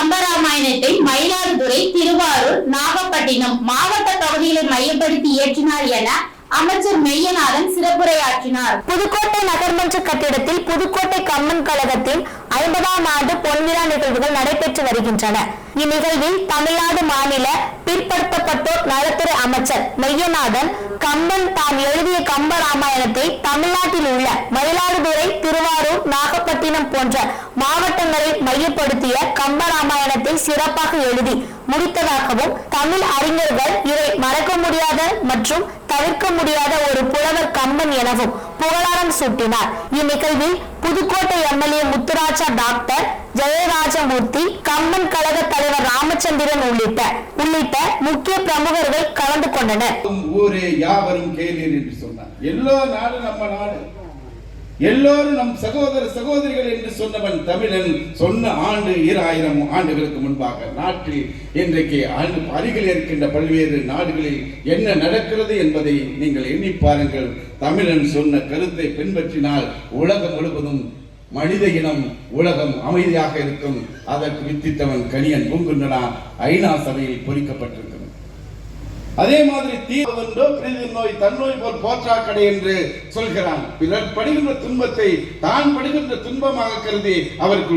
கம்பராமாயணத்தை மயிலாடுதுறை திருவாரூர் நாகப்பட்டினம் மாவட்ட பகுதிகளை மையப்படுத்தி இயற்றினார் என அமைச்சர் மெய்யநாதன் சிறப்புரையாற்றினார். புதுக்கோட்டை நகர்மன்ற கட்டிடத்தில் புதுக்கோட்டை கம்மன் கழகத்தின் ஐம்பதாம் ஆண்டு பொன்விழா நிகழ்வுகள் நடைபெற்று வருகின்றன. இந்நிகழ்வில் தமிழ்நாடு மாநில பிற்படுத்தப்பட்டோர் நலத்துறை அமைச்சர் மெய்யநாதன் கம்பன் தான் எழுதிய கம்ப ராமாயணத்தை தமிழ்நாட்டில் உள்ள மயிலாடுதுறை திருவாரூர் நாகப்பட்டினம் போன்ற மாவட்டங்களை மையப்படுத்திய கம்ப ராமாயணத்தை சிறப்பாக எழுதி முடித்ததாகவும் தமிழ் அறிஞர்கள் மற்றும் தவிர்க்க முடியாத ஒரு புலவர் கம்பன் எனவும் புகழாரம் சூட்டினார். இந்நிகழ்வில் புதுக்கோட்டை எம்எல்ஏ முத்துராஜா டாக்டர் ஜெயராஜமூர்த்தி கம்பன் கழக தலைவர் ராமச்சந்திரன் உள்ளிட்ட உள்ளிட்ட முக்கிய பிரமுகர்கள் கலந்து கொண்டனர். ஊரே யாவரும் கேளீர் என்று சொன்னார். எல்லோ நாடு நம்ம நாடு. எல்லோரும் நம் சகோதர சகோதரிகள் என்று சொன்னவன் தமிழன். சொன்ன ஆண்டு ஈராயிரம் ஆண்டுகளுக்கு முன்பாக நாட்டில் இன்றைக்கு ஆண்டு அருகில் இருக்கின்ற பல்வேறு நாடுகளில் என்ன நடக்கிறது என்பதை நீங்கள் எண்ணி பாருங்கள். தமிழன் சொன்ன கருத்தை பின்பற்றினால் உலகம் முழுவதும் மனித இனம் உலகம் அமைதியாக இருக்கும். அதற்கு வித்தித்தவன் கணியன் பூங்குன்றனா ஐநா சபையில் பொறிக்கப்பட்டிருக்கிறது அதே மாதிரி தீவதென்றோ பிரிதி நோய் தன்னோய் போல் போற்றாக்கடை என்று சொல்கிறான். பிறர் படுகின்ற துன்பத்தை தான் படுகின்ற துன்பமாக கருதி அவருக்கு